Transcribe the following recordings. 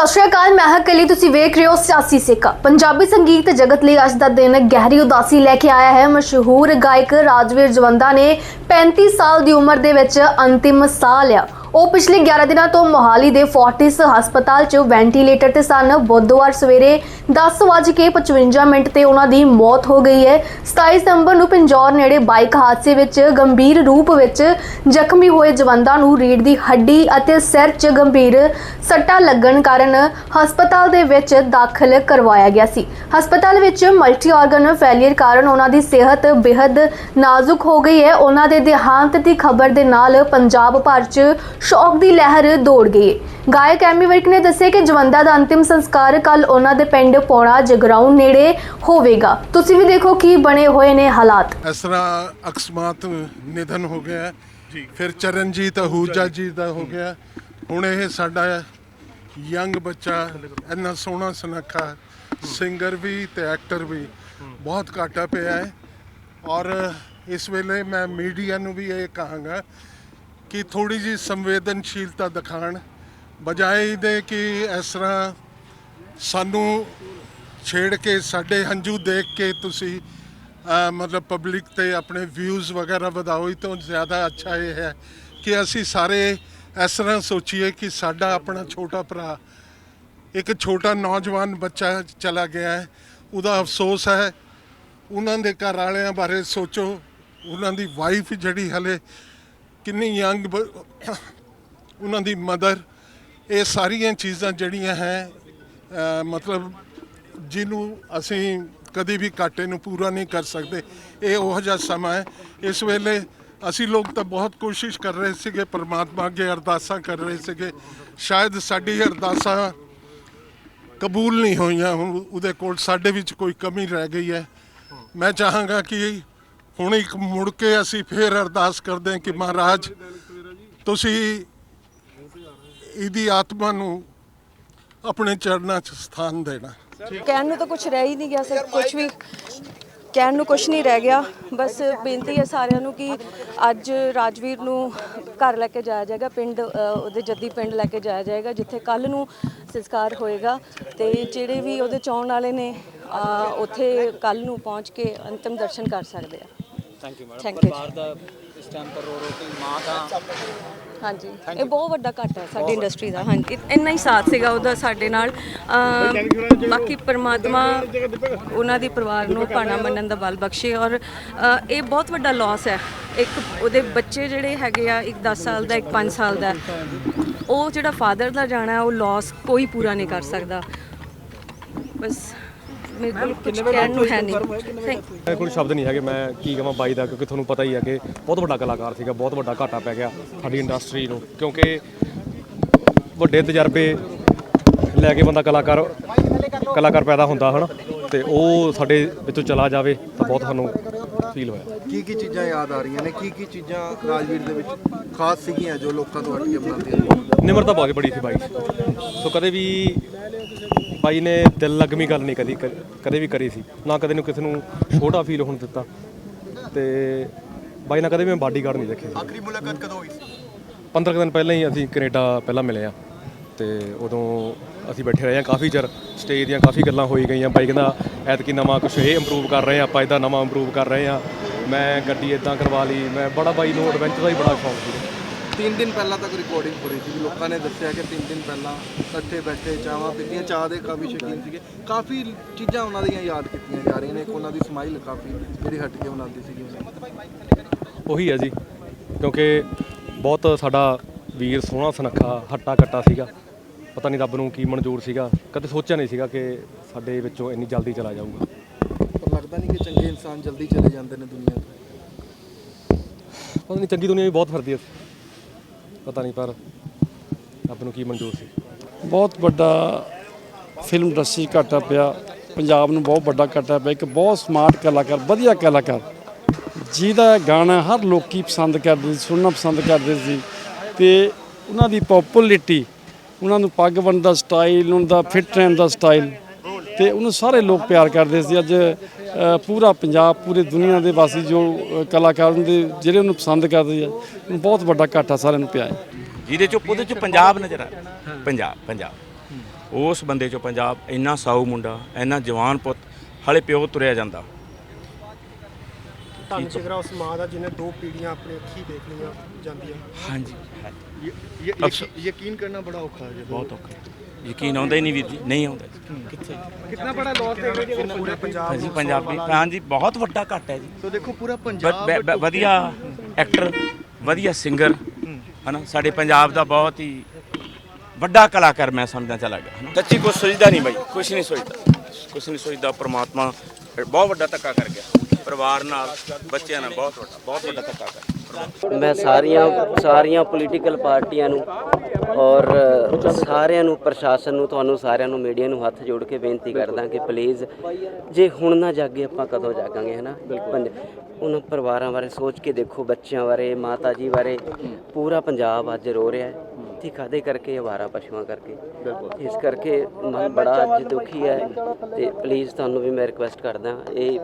ਸਤਿ ਸ਼੍ਰੀ ਅਕਾਲ, ਮੈਂ ਹਾਂ ਕਲੀ, ਤੁਸੀਂ ਵੇਖ ਰਹੇ ਹੋ ਸਿਆਸੀ ਸਿੱਕਾ ਪੰਜਾਬੀ ਸੰਗੀਤ ਜਗਤ ਲਈ ਅੱਜ ਦਾ ਦਿਨ ਗਹਿਰੀ ਉਦਾਸੀ ਲੈ ਕੇ ਆਇਆ ਹੈ। ਮਸ਼ਹੂਰ ਗਾਇਕ ਰਾਜਵੀਰ ਜਵੰਦਾ ਨੇ 35 ਸਾਲ ਦੀ ਉਮਰ ਦੇ ਵਿੱਚ ਅੰਤਿਮ ਸਾਹ ਲਿਆ। ਉਹ ਪਿਛਲੇ 11 ਦਿਨਾਂ ਤੋਂ ਮੋਹਾਲੀ ਦੇ ਫੋਰਟਿਸ ਹਸਪਤਾਲ 'ਚ ਵੈਂਟੀਲੇਟਰ ਤੇ ਸਨ। ਬੁੱਧਵਾਰ ਸਵੇਰੇ 10:55 ਮਿੰਟ ਤੇ ਉਹਨਾਂ ਦੀ ਮੌਤ ਹੋ ਗਈ ਹੈ। 27 ਸਤੰਬਰ ਨੂੰ ਪਿੰਜੌਰ ਨੇੜੇ ਬਾਈਕ ਹਾਦਸੇ ਵਿੱਚ ਗੰਭੀਰ ਰੂਪ ਵਿੱਚ ਜ਼ਖਮੀ ਹੋਏ ਜਵੰਦਾ ਨੂੰ ਰੀੜ ਦੀ ਹੱਡੀ ਅਤੇ ਸਿਰ 'ਚ ਗੰਭੀਰ ਸੱਟਾਂ ਲੱਗਣ ਕਾਰਨ ਹਸਪਤਾਲ ਦੇ ਵਿੱਚ ਦਾਖਲ ਕਰਵਾਇਆ ਗਿਆ ਸੀ। ਹਸਪਤਾਲ ਵਿੱਚ ਮਲਟੀ ਆਰਗਨ ਫੇਲਿਅਰ ਕਾਰਨ ਉਹਨਾਂ ਦੀ ਸਿਹਤ ਬੇहद ਨਾਜ਼ੁਕ ਹੋ ਗਈ ਹੈ। ਉਹਨਾਂ ਦੇ ਦੇਹਾਂਤ ਦੀ ਖਬਰ ਦੇ ਨਾਲ ਪੰਜਾਬ ਭਰ 'ਚ ਸ਼ੌਕ ਦੀ ਲਹਿਰ ਦੌੜ ਗਈ। ਗਾਇਕ ਐਮੀ ਵਿਰਕ ਨੇ ਦੱਸਿਆ ਕਿ ਜਵੰਦਾ ਦਾ ਅੰਤਿਮ ਸੰਸਕਾਰ ਕੱਲ ਉਹਨਾਂ ਦੇ ਪਿੰਡ ਪੌਣਾ ਜਗਰਾਉਂ ਨੇੜੇ ਹੋਵੇਗਾ। ਤੁਸੀਂ ਵੀ ਦੇਖੋ ਕੀ ਬਣੇ ਹੋਏ ਨੇ ਹਾਲਾਤ। ਇਸ ਤਰ੍ਹਾਂ ਅਕਸਮਾਤ ਨਿਧਨ ਹੋ ਗਿਆ। ਫਿਰ ਚਰਨਜੀਤ ਅਹੂਜਾ ਜੀ ਦਾ ਹੋ ਗਿਆ। ਹੁਣ ਇਹ ਸਾਡਾ ਯੰਗ ਬੱਚਾ ਇੰਨਾ ਸੋਹਣਾ ਸੁਨੱਖਾ ਸਿੰਗਰ ਵੀ ਤੇ ਐਕਟਰ ਵੀ ਬਹੁਤ ਘਾਟਾ ਪਿਆ ਹੈ। ਔਰ ਇਸ ਵੇਲੇ ਮੈਂ ਮੀਡੀਆ ਨੂੰ ਵੀ ਇਹ ਕਹਾਂਗਾ ਕਿ ਥੋੜੀ ਜੀ ਸੰਵੇਦਨਸ਼ੀਲਤਾ ਦਿਖਾਣ, ਬਜਾਏ ਇਹਦੇ ਕਿ ਇਸ ਤਰ੍ਹਾਂ ਸਾਨੂੰ ਛੇੜ ਕੇ, ਸਾਡੇ ਹੰਝੂ ਦੇਖ ਕੇ ਤੁਸੀਂ ਮਤਲਬ ਪਬਲਿਕ ਤੇ ਆਪਣੇ ਵਿਊਜ਼ ਵਗੈਰਾ ਵਧਾਓ, ਇਹ ਤੋਂ ਜ਼ਿਆਦਾ ਅੱਛਾ ਇਹ ਹੈ ਕਿ ਅਸੀਂ ਸਾਰੇ ਇਸ ਤਰ੍ਹਾਂ ਸੋਚੀਏ ਕਿ ਸਾਡਾ ਆਪਣਾ ਛੋਟਾ ਭਰਾ, ਇੱਕ ਛੋਟਾ ਨੌਜਵਾਨ ਬੱਚਾ ਚਲਾ ਗਿਆ ਹੈ। ਉਹਦਾ ਅਫਸੋਸ ਹੈ, ਉਹਨਾਂ ਦੇ ਘਰ ਵਾਲਿਆਂ ਬਾਰੇ ਸੋਚੋ, ਉਹਨਾਂ ਦੀ ਵਾਈਫ ਜਿਹੜੀ ਹਲੇ ਕਿੰਨੀ ਯੰਗ ਉਹਨਾਂ ਦੀ ਮਦਰ ਇਹ ਸਾਰੀਆਂ ਚੀਜ਼ਾਂ ਜਿਹੜੀਆਂ ਹੈ ਮਤਲਬ ਜਿਹਨੂੰ ਅਸੀਂ ਕਦੇ ਵੀ ਘਾਟੇ ਨੂੰ ਪੂਰਾ ਨਹੀਂ ਕਰ ਸਕਦੇ। ਇਹ ਉਹ ਜਿਹਾ ਸਮਾਂ ਹੈ। ਇਸ ਵੇਲੇ ਅਸੀਂ ਲੋਕ ਤਾਂ ਬਹੁਤ ਕੋਸ਼ਿਸ਼ ਕਰ ਰਹੇ ਸੀਗੇ, ਪਰਮਾਤਮਾ ਅੱਗੇ ਅਰਦਾਸਾਂ ਕਰ ਰਹੇ ਸੀਗੇ। ਸ਼ਾਇਦ ਸਾਡੀ ਅਰਦਾਸਾਂ ਕਬੂਲ ਨਹੀਂ ਹੋਈਆਂ, ਹੁਣ ਉਹਦੇ ਕੋਲ ਸਾਡੇ ਵਿੱਚ ਕੋਈ ਕਮੀ ਰਹਿ ਗਈ ਹੈ। ਮੈਂ ਚਾਹਾਂਗਾ ਕਿ ਹੁਣ ਇੱਕ ਮੁੜ ਕੇ ਅਸੀਂ ਫੇਰ ਅਰਦਾਸ ਕਰਦੇ ਹਾਂ ਕਿ ਮਹਾਰਾਜ, ਤੁਸੀਂ ਇਹਦੀ ਆਤਮਾ ਨੂੰ ਆਪਣੇ ਚਰਨਾਂ 'ਚ ਸਥਾਨ ਦੇਣਾ। ਕਹਿਣ ਨੂੰ ਤਾਂ ਕੁਝ ਰਹਿ ਹੀ ਨਹੀਂ ਗਿਆ ਸਰ ਕੁਝ ਵੀ ਕਹਿਣ ਨੂੰ ਕੁਝ ਨਹੀਂ ਰਹਿ ਗਿਆ। ਬਸ ਬੇਨਤੀ ਹੈ ਸਾਰਿਆਂ ਨੂੰ ਕਿ ਅੱਜ ਰਾਜਵੀਰ ਨੂੰ ਘਰ ਲੈ ਕੇ ਜਾਇਆ ਜਾਏਗਾ, ਪਿੰਡ ਉਹਦੇ ਜੱਦੀ ਪਿੰਡ ਲੈ ਕੇ ਜਾਇਆ ਜਾਏਗਾ, ਜਿੱਥੇ ਕੱਲ ਨੂੰ ਸੰਸਕਾਰ ਹੋਏਗਾ। ਤੇ ਜਿਹੜੇ ਵੀ ਉਹਦੇ ਚਾਹਣ ਵਾਲੇ ਨੇ ਉੱਥੇ ਕੱਲ ਨੂੰ ਪਹੁੰਚ ਕੇ ਅੰਤਮ ਦਰਸ਼ਨ ਕਰ ਸਕਦੇ ਆ। Thank you madam Thank you. ਪਰਿਵਾਰ ਦਾ ਇਸ ਟਾਈਮ ਪਰ ਰੋ ਰੋ ਕੇ ਮਾਂ ਦਾ ਹਾਂਜੀ। ਇਹ ਬਹੁਤ ਵੱਡਾ ਘਾਟਾ ਹੈ ਸਾਡੀ ਇੰਡਸਟਰੀ ਦਾ। ਹਾਂਜੀ। ਇੰਨਾ ਹੀ ਸਾਥ ਸੀਗਾ ਉਹਦਾ ਸਾਡੇ ਨਾਲ। ਅਮ ਬਾਕੀ ਪਰਮਾਤਮਾ ਉਹਨਾਂ ਦੀ ਪਰਿਵਾਰ ਨੂੰ ਭਾਣਾ ਮੰਨਣ ਦਾ ਬਲ ਬਖਸ਼ੇ। ਔਰ ਅ, ਇਹ ਬਹੁਤ ਵੱਡਾ ਲਾਸ ਹੈ। ਇੱਕ ਉਹਦੇ ਬੱਚੇ ਜਿਹੜੇ ਹੈਗੇ ਆ ਇੱਕ 10 ਸਾਲ ਦਾ ਇੱਕ 5 ਸਾਲ ਦਾ। ਉਹ ਜਿਹੜਾ ਫਾਦਰ ਦਾ ਜਾਣਾ ਹੈ, ਉਹ ਲਾਸ ਕੋਈ ਪੂਰਾ ਨਹੀਂ ਕਰ ਸਕਦਾ। ਬਸ। ਮੇਰੇ ਕੋਲ ਕੁਝ ਕਹਿਣ ਨੂੰ ਹੈ ਨਹੀਂ। Thank- ਮੇਰੇ ਕੋਲ ਸ਼ਬਦ ਨਹੀਂ ਹੈਗੇ ਮੈਂ ਕੀ ਕਹਾਂ ਬਾਈ ਦਾ ਕਿਉਂਕਿ ਤੁਹਾਨੂੰ ਪਤਾ ਹੀ ਹੈ ਕਿ ਬਹੁਤ ਵੱਡਾ ਕਲਾਕਾਰ ਸੀਗਾ ਬਹੁਤ ਵੱਡਾ ਘਾਟਾ ਪੈ ਗਿਆ ਸਾਡੀ ਇੰਡਸਟਰੀ ਨੂੰ ਕਿਉਂਕਿ ਵੱਡੇ ਤਜਰਬੇ ਲੈ ਕੇ ਬੰਦਾ ਕਲਾਕਾਰ ਕਲਾਕਾਰ ਪੈਦਾ ਹੁੰਦਾ ਹਨ? ਤੇ ਉਹ ਸਾਡੇ ਵਿੱਚੋਂ ਚਲਾ ਜਾਵੇ ਤਾਂ ਬਹੁਤ ਸਾਨੂੰ ਫੀਲ ਹੋਇਆ। ਕੀ ਕੀ ਚੀਜ਼ਾਂ ਯਾਦ ਆ ਰਹੀਆਂ ਨੇ? ਕੀ ਕੀ ਚੀਜ਼ਾਂ ਰਾਜਵੀਰ ਦੇ ਵਿੱਚ ਖਾਸ ਸੀਗੀਆਂ ਜੋ ਲੋਕਾਂ ਤੋਂ ਹਟ ਕੇ ਬਣਾਉਂਦੀਆਂ ਨੇ? ਨਿਮਰਤਾ ਬਹੁਤ ਬੜੀ ਸੀ ਬਾਈ। ਸੋ ਕਦੇ ਵੀ ਬਾਈ ਨੇ ਦਿਲ ਲਗਮੀ ਗੱਲ ਨਹੀਂ ਕਦੀ ਕਦੇ ਵੀ ਕਰੀ ਸੀ। ਨਾ ਕਦੇ ਨੂੰ ਕਿਸੇ ਨੂੰ ਛੋਟਾ ਫੀਲ ਹੋਣ ਦਿੱਤਾ। ਤੇ ਬਾਈ ਨਾਲ ਕਦੇ ਵੀ ਮੈਂ ਬਾਡੀਗਾਰਡ ਨਹੀਂ ਦੇਖਿਆ। ਆਖਰੀ ਮੁਲਾਕਾਤ ਕਦੋਂ ਹੋਈ ਸੀ? 15 ਕੁ ਦਿਨ ਪਹਿਲਾਂ ਹੀ ਅਸੀਂ ਕੈਨੇਡਾ ਪਹਿਲਾਂ ਮਿਲੇ ਆ। ਤੇ ਉਦੋਂ ਅਸੀਂ ਬੈਠੇ ਰਹੇ ਆ ਕਾਫੀ ਚਿਰ। ਸਟੇਜ ਦੀਆਂ ਕਾਫੀ ਗੱਲਾਂ ਹੋਈ ਗਈਆਂ। ਬਾਈ ਕਹਿੰਦਾ ਐਤਕੀ ਨਵਾਂ ਕੁਝ ਇਹ ਇੰਪਰੂਵ ਕਰ ਰਹੇ ਆ। ਆਪਾਂ ਇਹਦਾ ਨਵਾਂ ਇੰਪਰੂਵ ਕਰ ਰਹੇ ਆ। ਮੈਂ ਗੱਡੀ ਇਦਾਂ ਕਰਵਾ ਲਈ। ਮੈਂ ਬੜਾ ਬਾਈ ਨੂੰ ਐਡਵੈਂਚਰ ਦਾ ਹੀ ਬੜਾ ਸ਼ੌਂਕ ਸੀ। ਤਿੰਨ ਦਿਨ ਪਹਿਲਾਂ ਤੱਕ ਰਿਕਾਰਡਿੰਗ ਹੋ ਰਹੀ ਸੀ ਲੋਕਾਂ ਨੇ ਦੱਸਿਆ ਕਿ ਤਿੰਨ ਦਿਨ ਪਹਿਲਾਂ ਇਕੱਠੇ ਬੈਠੇ ਚਾਹਾਂ ਪੀਤੀਆਂ ਚਾਹ ਦੇ ਕਾਫੀ ਸ਼ੌਕੀਨ ਸੀਗੇ। ਕਾਫੀ ਚੀਜ਼ਾਂ ਉਹਨਾਂ ਦੀਆਂ ਯਾਦ ਕੀਤੀਆਂ ਜਾ ਰਹੀਆਂ ਨੇ। ਇੱਕ ਉਹਨਾਂ ਦੀ ਸਮਾਈਲ ਕਾਫੀ ਜਿਹੜੀ ਹਟ ਕੇ ਬਣਾਉਂਦੀ ਸੀਗੀ ਉਹੀ ਹੈ ਜੀ ਕਿਉਂਕਿ ਬਹੁਤ ਸਾਡਾ ਵੀਰ ਸੋਹਣਾ ਸੁਨੱਖਾ ਹੱਟਾ ਕੱਟਾ ਸੀਗਾ। ਪਤਾ ਨਹੀਂ ਰੱਬ ਨੂੰ ਕੀ ਮਨਜ਼ੂਰ ਸੀਗਾ। ਕਦੇ ਸੋਚਿਆ ਨਹੀਂ ਸੀਗਾ ਕਿ ਸਾਡੇ ਵਿੱਚੋਂ ਇੰਨੀ ਜਲਦੀ ਚਲਾ ਜਾਊਗਾ। ਪਰ ਲੱਗਦਾ ਨਹੀਂ ਕਿ ਚੰਗੇ ਇਨਸਾਨ ਜਲਦੀ ਚਲੇ ਜਾਂਦੇ ਨੇ ਦੁਨੀਆ ਤੋਂ। ਪਤਾ ਨਹੀਂ ਚੰਗੀ ਦੁਨੀਆ ਵੀ ਬਹੁਤ ਫਿਰਦੀ ਹੈ। ਪਤਾ ਨਹੀਂ ਪਰ ਰੱਬ ਨੂੰ ਕੀ ਮਨਜ਼ੂਰ ਸੀ। ਬਹੁਤ ਵੱਡਾ ਫਿਲਮ ਇੰਡਸਟਰੀ ਘਾਟਾ ਪਿਆ। ਪੰਜਾਬ ਨੂੰ ਬਹੁਤ ਵੱਡਾ ਘਾਟਾ ਪਿਆ। ਇੱਕ ਬਹੁਤ ਸਮਾਰਟ ਕਲਾਕਾਰ, ਵਧੀਆ ਕਲਾਕਾਰ। ਜਿਹਦਾ ਗਾਣਾ ਹਰ ਲੋਕੀ ਪਸੰਦ ਕਰਦੇ ਸੀ, ਸੁਣਨਾ ਪਸੰਦ ਕਰਦੇ ਸੀ। ਤੇ ਉਹਨਾਂ ਦੀ ਪਪੂਲੈਰਿਟੀ ਉਹਨਾਂ ਨੂੰ ਪੱਗ ਬੰਨ੍ਹਣ ਦਾ ਸਟਾਈਲ ਉਹਨਾਂ ਦਾ ਫਿੱਟ ਰਹਿਣ ਦਾ ਸਟਾਈਲ ਤੇ ਉਹਨੂੰ ਸਾਰੇ ਲੋਕ ਪਿਆਰ ਕਰਦੇ ਸੀ। ਅੱਜ ਪੂਰਾ ਪੰਜਾਬ ਪੂਰੀ ਦੁਨੀਆ ਦੇ ਵਾਸੀ ਜੋ ਕਲਾਕਾਰ ਹੁੰਦੇ ਜਿਹੜੇ ਉਹਨੂੰ ਪਸੰਦ ਕਰਦੇ ਆ ਉਹਨੂੰ ਬਹੁਤ ਵੱਡਾ ਘਾਟਾ ਸਾਰਿਆਂ ਨੂੰ ਪਿਆ ਹੈ। ਜਿਹਦੇ ਚ ਉਹਦੇ ਚ ਪੰਜਾਬ ਨਜ਼ਰ ਆ। ਪੰਜਾਬ ਪੰਜਾਬ। ਉਸ ਬੰਦੇ ਚੋਂ ਪੰਜਾਬ ਇੰਨਾ ਸਾਊ ਮੁੰਡਾ ਇੰਨਾ ਜਵਾਨ ਪੁੱਤ ਹਲੇ ਪਿਓ ਤੁਰਿਆ ਜਾਂਦਾ। ਧੰਨ ਜਿਗਰਾ ਉਸ ਮਾਂ ਦਾ ਜਿਹਨੇ ਦੋ ਪੀੜ੍ਹੀਆਂ ਆਪਣੀ ਅੱਖੀ ਦੇਖ ਲਈਆਂ ਜਾਂਦੀਆਂ। ਹਾਂਜੀ। ਯਕੀਨ ਕਰਨਾ ਬੜਾ ਔਖਾ ਹੈ ਬਹੁਤ ਔਖਾ ਯਕੀਨ ਆਉਂਦਾ ਹੀ ਨਹੀਂ ਵੀਰ ਜੀ ਨਹੀਂ ਆਉਂਦਾ। ਕਿੱਥੇ ਕਿੰਨਾ ਬੜਾ ਲਾਸ ਰਹੇ ਜੀ ਪੂਰੇ ਪੰਜਾਬ ਹਾਂਜੀ ਪੰਜਾਬੀ ਹਾਂਜੀ ਬਹੁਤ ਵੱਡਾ ਘੱਟ ਹੈ ਜੀ। ਸੋ ਦੇਖੋ ਪੂਰਾ ਪੰਜਾਬ ਵਧੀਆ ਐਕਟਰ ਵਧੀਆ ਸਿੰਗਰ ਹਨਾ? ਸਾਡੇ ਪੰਜਾਬ ਦਾ ਬਹੁਤ ਹੀ ਵੱਡਾ ਕਲਾਕਾਰ ਮੈਂ ਸਮਝਦਾ ਚਲਾ ਗਿਆ ਸੱਚੀ ਕੁਛ ਸੋਚਦਾ ਨਹੀਂ ਬਾਈ ਕੁਛ ਨਹੀਂ ਸੋਚਦਾ। ਕੁਛ ਨਹੀਂ ਸੋਚਦਾ ਪ੍ਰਮਾਤਮਾ ਬਹੁਤ ਵੱਡਾ ਧੱਕਾ ਕਰ ਗਿਆ। ਪਰਿਵਾਰ ਨਾਲ, ਬੱਚਿਆਂ ਨਾਲ ਬਹੁਤ ਵੱਡਾ ਬਹੁਤ ਵੱਡਾ ਧੱਕਾ ਕਰ ਮੈਂ ਸਾਰੀਆਂ ਸਾਰੀਆਂ ਪੋਲੀਟੀਕਲ ਪਾਰਟੀਆਂ ਨੂੰ ਔਰ ਸਾਰਿਆਂ ਨੂੰ, ਪ੍ਰਸ਼ਾਸਨ ਨੂੰ, ਤੁਹਾਨੂੰ ਸਾਰਿਆਂ ਨੂੰ, ਮੀਡੀਆ ਨੂੰ ਹੱਥ ਜੋੜ ਕੇ ਬੇਨਤੀ ਕਰਦਾ ਕਿ ਪਲੀਜ਼ ਜੇ ਹੁਣ ਨਾ ਜਾਗੇ, ਆਪਾਂ ਕਦੋਂ ਜਾਗਾਂਗੇ, ਹਨਾ? ਪੰਜ- ਉਹਨਾਂ ਪਰਿਵਾਰਾਂ ਬਾਰੇ ਸੋਚ ਕੇ ਦੇਖੋ, ਬੱਚਿਆਂ ਬਾਰੇ, ਮਾਤਾ ਜੀ ਬਾਰੇ। ਪੂਰਾ ਪੰਜਾਬ ਅੱਜ ਰੋ ਰਿਹਾ ਹੈ। ਤੇ ਕਾਦੇ ਕਰਕੇ ਅਵਾਰਾ ਪਸ਼ੂਆਂ ਕਰਕੇ। ਇਸ ਕਰਕੇ ਮਨ ਬੜਾ ਅੱਜ ਦੁਖੀ ਹੈ ਤੇ ਪਲੀਜ਼ ਤੁਹਾਨੂੰ ਵੀ ਮੈਂ ਰਿਕੁਐਸਟ ਕਰਦਾ, ਇਹ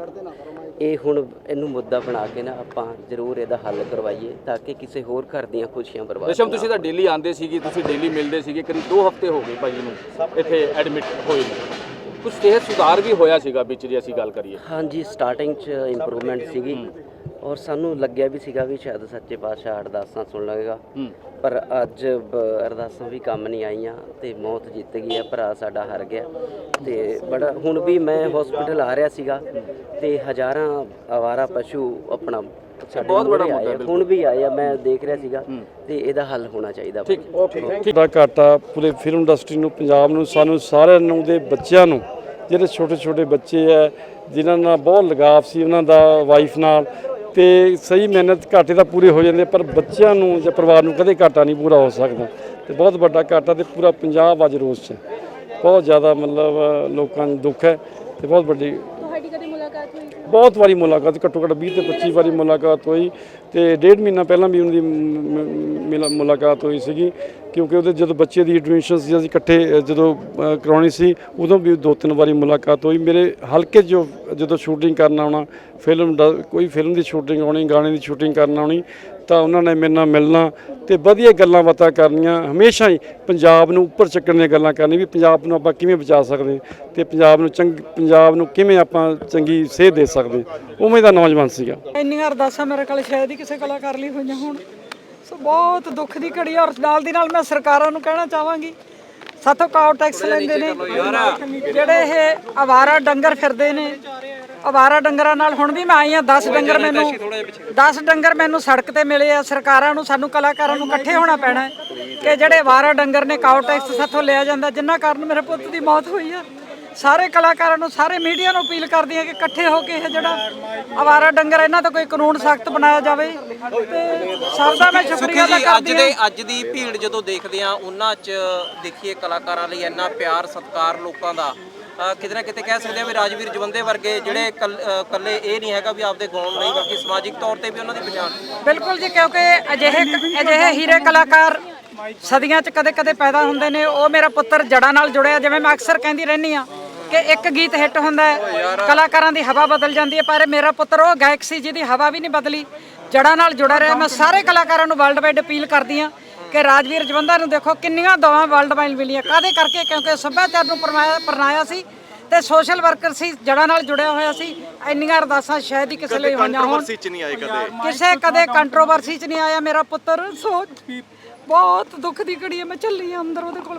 ਇਹ ਹੁਣ ਇਹਨੂੰ ਮੁੱਦਾ ਬਣਾ ਕੇ ਨਾ ਆਪਾਂ ਜ਼ਰੂਰ ਇਹਦਾ ਹੱਲ ਕਰਵਾਈਏ ਤਾਂ ਕਿ ਕਿਸੇ ਹੋਰ ਘਰ ਦੀਆਂ ਖੁਸ਼ੀਆਂ ਬਰਬਾਦ ਰੇਸ਼ਮ ਤੁਸੀਂ ਤਾਂ ਡੇਲੀ ਆਉਂਦੇ ਸੀਗੇ ਤੁਸੀਂ ਡੇਲੀ ਮਿਲਦੇ ਸੀਗੇ ਕਰੀਬ 2 ਹਫ਼ਤੇ ਹੋ ਗਏ ਭਾਜੀ ਨੂੰ ਇੱਥੇ ਐਡਮਿਟ ਹੋਏ ਨੂੰ। ਕੁਝ ਸਿਹਤ ਸੁਧਾਰ ਵੀ ਹੋਇਆ ਸੀਗਾ ਵਿੱਚ ਜੇ ਅਸੀਂ ਗੱਲ ਕਰੀਏ। ਹਾਂਜੀ ਸਟਾਰਟਿੰਗ 'ਚ ਇੰਪਰੂਵਮੈਂਟ ਸੀਗੀ। ਔਰ ਸਾਨੂੰ ਲੱਗਿਆ ਵੀ ਸੀਗਾ ਵੀ ਸ਼ਾਇਦ ਸੱਚੇ ਪਾਤਸ਼ਾਹ ਅਰਦਾਸਾਂ ਸੁਣ ਲਵੇਗਾ ਪਰ ਅੱਜ ਅਰਦਾਸਾਂ ਵੀ ਕੰਮ ਨਹੀਂ ਆਈਆਂ ਤੇ ਮੌਤ ਜਿੱਤ ਗਈ ਹੈ ਭਰਾ ਸਾਡਾ ਹਾਰ ਗਿਆ। ਤੇ ਬੜਾ ਹੁਣ ਵੀ ਮੈਂ ਹਸਪੀਟਲ ਆ ਰਿਹਾ ਸੀਗਾ ਤੇ ਹਜ਼ਾਰਾਂ ਆਵਾਰਾ ਪਸ਼ੂ ਆਪਣਾ ਬਹੁਤ ਬੜਾ ਮੁੱਦਾ। ਹੁਣ ਵੀ ਆਏ ਆ ਮੈਂ ਦੇਖ ਰਿਹਾ ਸੀਗਾ ਤੇ ਇਹਦਾ ਹੱਲ ਹੋਣਾ ਚਾਹੀਦਾ। ਠੀਕ ਓਕੇ। ਦਾ ਘਾਟਾ ਪੂਰੇ ਫਿਲਮ ਇੰਡਸਟਰੀ ਨੂੰ ਪੰਜਾਬ ਨੂੰ ਸਾਨੂੰ ਸਾਰਿਆਂ ਨੂੰ ਦੇ ਬੱਚਿਆਂ ਨੂੰ ਜਿਹੜੇ ਛੋਟੇ ਛੋਟੇ ਬੱਚੇ ਆ ਜਿਨ੍ਹਾਂ ਨਾਲ ਬਹੁਤ ਲਗਾਵ ਸੀ ਉਹਨਾਂ ਦਾ ਵਾਈਫ ਨਾਲ ਤੇ ਸਹੀ ਮਿਹਨਤ ਘਾਟੇ ਤਾਂ ਪੂਰੇ ਹੋ ਜਾਂਦੇ ਪਰ ਬੱਚਿਆਂ ਨੂੰ ਜਾਂ ਪਰਿਵਾਰ ਨੂੰ ਕਦੇ ਘਾਟਾ ਨਹੀਂ ਪੂਰਾ ਹੋ ਸਕਦਾ। ਤੇ ਬਹੁਤ ਵੱਡਾ ਘਾਟਾ ਤੇ ਪੂਰਾ ਪੰਜਾਬ ਅੱਜ ਰੋਸ 'ਚ ਬਹੁਤ ਜ਼ਿਆਦਾ ਮਤਲਬ ਲੋਕਾਂ ਨੂੰ ਦੁੱਖ ਹੈ ਤੇ ਬਹੁਤ ਵੱਡੀ ਤੁਹਾਡੀ ਕਦੇ ਮੁਲਾਕਾਤ ਹੋਈ ਬਹੁਤ ਵਾਰੀ ਮੁਲਾਕਾਤ ਘੱਟੋ ਘੱਟ 20 ਤੇ 25 ਵਾਰੀ ਮੁਲਾਕਾਤ ਹੋਈ ਤੇ ਡੇਢ ਮਹੀਨਾ ਪਹਿਲਾਂ ਵੀ ਉਹਦੀ ਮ- ਮਿਲਾ- ਮੁਲਾਕਾਤ ਹੋਈ ਸੀਗੀ ਕਿਉਂਕਿ ਉਹਦੇ ਜਦੋਂ ਬੱਚੇ ਦੀ ਐਡਮਿਸ਼ਨ ਸੀ ਅਸੀਂ ਇਕੱਠੇ ਜਦੋਂ ਅ, ਕਰਾਉਣੀ ਸੀ ਉਦੋਂ ਵੀ ਦੋ ਤਿੰਨ ਵਾਰੀ ਮੁਲਾਕਾਤ ਹੋਈ। ਮੇਰੇ ਹਲਕੇ 'ਚ ਜੋ ਜਦੋਂ ਸ਼ੂਟਿੰਗ ਕਰਨ ਆਉਣਾ ਫਿਲਮ ਦਾ ਕੋਈ ਫਿਲਮ ਦੀ ਸ਼ੂਟਿੰਗ ਆਉਣੀ ਗਾਣੇ ਦੀ ਸ਼ੂਟਿੰਗ ਕਰਨ ਆਉਣੀ ਤਾਂ ਉਹਨਾਂ ਨੇ ਮੇਰੇ ਨਾਲ ਮਿਲਣਾ ਤੇ ਵਧੀਆ ਗੱਲਾਂ ਬਾਤਾਂ ਕਰਨੀਆਂ। ਹਮੇਸ਼ਾ ਹੀ ਪੰਜਾਬ ਨੂੰ ਉੱਪਰ ਚੱਕਣ ਦੀਆਂ ਗੱਲਾਂ ਕਰਨੀ ਵੀ ਪੰਜਾਬ ਨੂੰ ਆਪਾਂ ਕਿਵੇਂ ਬਚਾ ਸਕਦੇ ਤੇ ਪੰਜਾਬ ਨੂੰ ਚੰਗ ਪੰਜਾਬ ਨੂੰ ਕਿਵੇਂ ਆਪਾਂ ਚੰਗੀ ਸੇਧ ਦੇ ਸਕਦੇ ਉਵੇਂ ਦਾ ਨੌਜਵਾਨ ਸੀਗਾ। ਇੰਨੀਆਂ ਅਰਦਾਸਾਂ ਮੇਰੇ ਕੋਲ ਸ਼ਾਇਦ ਹੀ ਕਿਸੇ ਕਲਾਕਾਰ ਲਈ ਹੋਈਆਂ ਹੋਣ। ਸੋ ਬਹੁਤ ਦੁੱਖ ਦੀ ਘੜੀ ਆ ਔਰ ਨਾਲ ਦੀ ਨਾਲ ਮੈਂ ਸਰਕਾਰਾਂ ਨੂੰ ਕਹਿਣਾ ਚਾਹਾਂਗੀ। ਸਾਥੋਂ ਕਾਉ ਟੈਕਸ ਲੈਂਦੇ ਨੇ। ਜਿਹੜੇ ਇਹ ਆਵਾਰਾ ਡੰਗਰ ਫਿਰਦੇ ਨੇ ਆਵਾਰਾ ਡੰਗਰਾਂ ਨਾਲ ਹੁਣ ਵੀ ਮੈਂ ਆਈ ਆ 10 ਡੰਗਰ ਮੈਨੂੰ 10 ਡੰਗਰ ਮੈਨੂੰ ਸੜਕ ਤੇ ਮਿਲੇ ਆ ਸਰਕਾਰਾਂ ਨੂੰ ਸਾਨੂੰ ਕਲਾਕਾਰਾਂ ਨੂੰ ਇਕੱਠੇ ਹੋਣਾ ਪੈਣਾ ਹੈ ਕਿ ਜਿਹੜੇ ਆਵਾਰਾ ਡੰਗਰ ਨੇ ਕਾਉ ਟੈਕਸ ਸਾਥੋਂ ਲਿਆ ਜਾਂਦਾ ਜਿੰਨਾ ਕਾਰਨ ਮੇਰੇ ਪੁੱਤ ਦੀ ਮੌਤ ਹੋਈ ਆ। ਸਾਰੇ ਕਲਾਕਾਰਾਂ ਨੂੰ ਸਾਰੇ ਮੀਡੀਆ ਨੂੰ ਅਪੀਲ ਕਰਦੀ ਹਾਂ ਕਿ ਇਕੱਠੇ ਹੋ ਕੇ ਇਹ ਜਿਹੜਾ ਆਵਾਰਾ ਡੰਗਰ ਇਹਨਾਂ ਦਾ ਕੋਈ ਕਾਨੂੰਨ ਸਖਤ ਬਣਾਇਆ ਜਾਵੇ ਤੇ ਸਭ ਦਾ ਮੈਂ ਸ਼ੁਕਰੀਆ ਅਦਾ ਜੀ ਅੱਜ ਕਰਦੀ ਦੇ ਅੱਜ ਦੀ ਭੀੜ ਜਦੋਂ ਦੇਖਦੇ ਆ ਉਹਨਾਂ 'ਚ ਦੇਖੀਏ ਕਲਾਕਾਰਾਂ ਲਈ ਇੰਨਾ ਪਿਆਰ ਸਤਿਕਾਰ ਲੋਕਾਂ ਦਾ। ਕਿਤੇ ਨਾ ਕਿਤੇ ਕਹਿ ਸਕਦੇ ਆ ਵੀ ਰਾਜਵੀਰ ਜਵੰਦੇ ਵਰਗੇ ਜਿਹੜੇ ਕੱਲ- ਇਕੱਲੇ ਇਹ ਨਹੀਂ ਹੈਗਾ ਵੀ ਆਪਦੇ ਗਾਉਣ ਨਹੀਂ ਬਲਕਿ ਸਮਾਜਿਕ ਤੌਰ ਤੇ ਵੀ ਉਹਨਾਂ ਦੀ ਪਛਾਣ। ਬਿਲਕੁਲ ਜੀ, ਕਿਉਂਕਿ ਅਜਿਹੇ ਅਜਿਹੇ ਹੀਰੇ ਕਲਾਕਾਰ ਸਦੀਆਂ 'ਚ ਕਦੇ-ਕਦੇ ਪੈਦਾ ਹੁੰਦੇ ਨੇ। ਉਹ ਮੇਰਾ ਪੁੱਤਰ ਜੜਾਂ ਨਾਲ ਜੁੜਿਆ, ਜਿਵੇਂ ਮੈਂ ਅਕਸਰ ਕਹਿੰਦੀ ਰਹਿੰਦੀ ਆ ਕਿ ਇੱਕ ਗੀਤ ਹਿੱਟ ਹੁੰਦਾ ਹੈ, ਕਲਾਕਾਰਾਂ ਦੀ ਹਵਾ ਬਦਲ ਜਾਂਦੀ ਹੈ, ਪਰ ਮੇਰਾ ਪੁੱਤਰ ਉਹ ਗਾਇਕ ਸੀ ਜਿਹਦੀ ਹਵਾ ਵੀ ਨਹੀਂ ਬਦਲੀ। ਜੜਾਂ ਨਾਲ ਜੁੜਾ ਰਿਹਾ, ਮੈਂ ਸਾਰੇ ਕਲਾਕਾਰਾਂ ਨੂੰ ਵਰਲਡ ਵਾਈਡ ਅਪੀਲ ਕਰਦੀ ਆ ਕਿ ਰਾਜਵੀਰ ਜਵੰਦਾ ਨੂੰ ਦੇਖੋ ਕਿੰਨੀਆਂ ਦਵਾਂ ਵਰਲਡ ਵਾਈਡ ਮਿਲੀਆਂ। ਕਾਦੇ ਕਰਕੇ? ਕਿਉਂਕਿ ਸੱਭਿਆਚਾਰ ਨੂੰ ਪਰਨਾਇਆ ਸੀ ਤੇ ਸੋਸ਼ਲ ਵਰਕਰ ਸੀ ਜੜਾਂ ਨਾਲ ਜੁੜਿਆ ਹੋਇਆ ਸੀ। ਇੰਨੀਆਂ ਅਰਦਾਸਾਂ ਸ਼ਾਇਦ ਹੀ ਕਿਸੇ ਲਈ ਹੋਈਆਂ ਹੋਣ। ਚ ਨਹੀਂ ਆਏ ਕਦੇ? ਕਿਸੇ ਕਦੇ ਕੰਟਰੋਵਰਸੀ 'ਚ ਨਹੀਂ ਆਇਆ ਮੇਰਾ ਪੁੱਤਰ। ਸੋ ਬਹੁਤ ਦੁੱਖ ਦੀ ਘੜੀ ਹੈ ਮੈਂ ਚੱਲੀ ਆ ਅੰਦਰ ਉਹਦੇ ਕੋਲ।